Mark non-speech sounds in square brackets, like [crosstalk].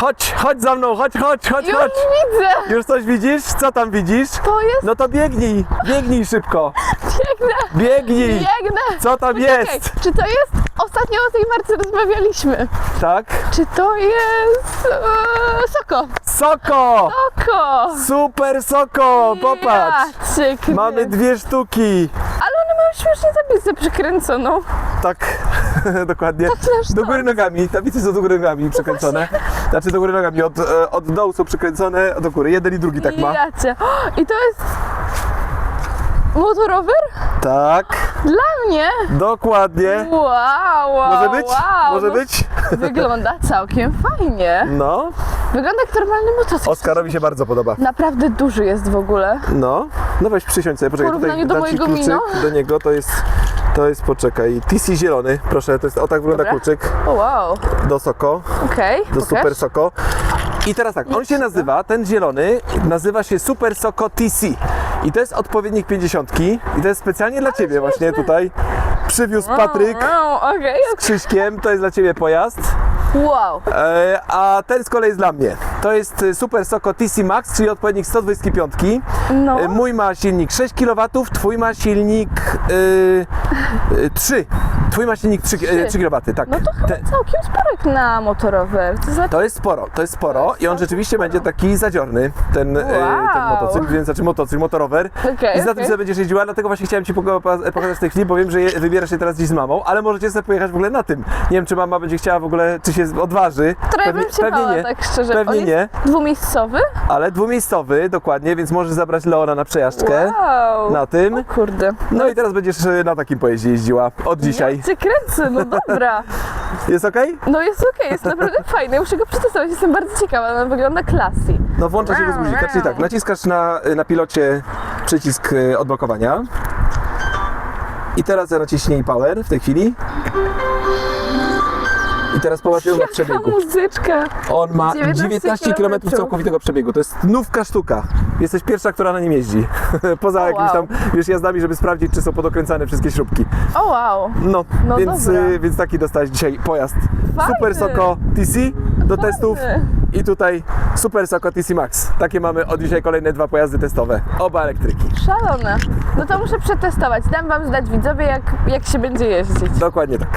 Chodź, chodź za mną, chodź, chodź, chodź, Już chodź. widzę! Już coś widzisz? Co tam widzisz? To jest... No to biegnij, biegnij szybko. Biegnę! Biegnij. Biegnę! Co tam Poczekaj, jest? czy to jest... Ostatnio o tej marce rozmawialiśmy. Tak? Czy to jest... E, soko? Soko! Soko! Super soko! Popatrz! Mamy dwie sztuki. Ale one mają śmiesznie tablicę przykręconą. Tak, [laughs] dokładnie. nasz Do góry nogami, tablice są do góry nogami przykręcone. Znaczy do góry nogami, od, e, od dołu są przykręcone do góry. Jeden i drugi tak ma. Jacie. I to jest... Motorower? Tak, Dla mnie? dokładnie. Wow, wow, Może być? wow. Może no, być? Wygląda całkiem fajnie. No, Wygląda jak normalny motocykl. Oskarowi się bardzo podoba. Naprawdę duży jest w ogóle. No, no weź przysiądź sobie, poczekaj, tutaj do mojego kluczyk Mino? do niego, to jest, to jest, poczekaj, TC zielony, proszę, to jest, o tak wygląda Dobra. kluczyk O, wow. do Soko, Okej, do pokaż. Super Soko. I teraz tak, on się nazywa, ten zielony, nazywa się Super Soko TC. I to jest odpowiednik 50 i to jest specjalnie dla Ciebie właśnie tutaj. Przywiózł Patryk okej, z Krzyśkiem, to jest dla Ciebie pojazd. Wow. E, a ten z kolei jest dla mnie. To jest e, Super Soko TC Max, czyli odpowiednik 125. No, E, Mój ma silnik 6 kW, twój ma silnik e, e, 3. Twój ma silnik 3, e, 3 kW, tak. no to chyba Te- całkiem sporek na motorower. To znaczy, to jest sporo, to jest sporo i on rzeczywiście będzie taki zadziorny, ten, e, ten Wow. motocykl, więc znaczy motocykl, motorower. Okej, I za tym okej. sobie będziesz jeździła, dlatego właśnie chciałem Ci poka- poka- pokazać tej chwili, bo wiem, że je, wybierasz się teraz dziś z mamą, ale możecie sobie pojechać w ogóle na tym. Nie wiem, czy mama będzie chciała w ogóle, czy się odważy. Trochę bym się pewnie nie, tak szczerze. pewnie On jest nie, dwumiejscowy? ale dwumiejscowy, dokładnie, więc możesz zabrać Leona na przejażdżkę. Wow. Na tym. O kurde. No i teraz będziesz e, na takim pojeździe jeździła od dzisiaj. Ja cię kręcę, no dobra. Jest ok? No jest okej, jest naprawdę [laughs] fajny. Muszę go przetestować, jestem bardzo ciekawa. On wygląda classy. No włącza się bez guzika, czyli tak, naciskasz na, na pilocie przycisk e, odblokowania. I teraz naciśnij power w tej chwili. I teraz popatrz ją na przebiegu. muzyczka. On ma 19 19 km kilometrów. całkowitego przebiegu. To jest nówka sztuka. Jesteś pierwsza, która na nim jeździ. [laughs] Poza O, jakimiś wow. tam wiesz, jazdami, żeby sprawdzić, czy są podokręcane wszystkie śrubki. O wow. No, No więc, dobra. y, więc taki dostałeś dzisiaj pojazd. Fajny. Super Soko TC do testów i tutaj Super Soko TC Max. Takie mamy od dzisiaj kolejne dwa pojazdy testowe. Oba elektryki. Szalone. No to muszę przetestować. Dam wam znać widzowie, jak, jak się będzie jeździć. Dokładnie tak.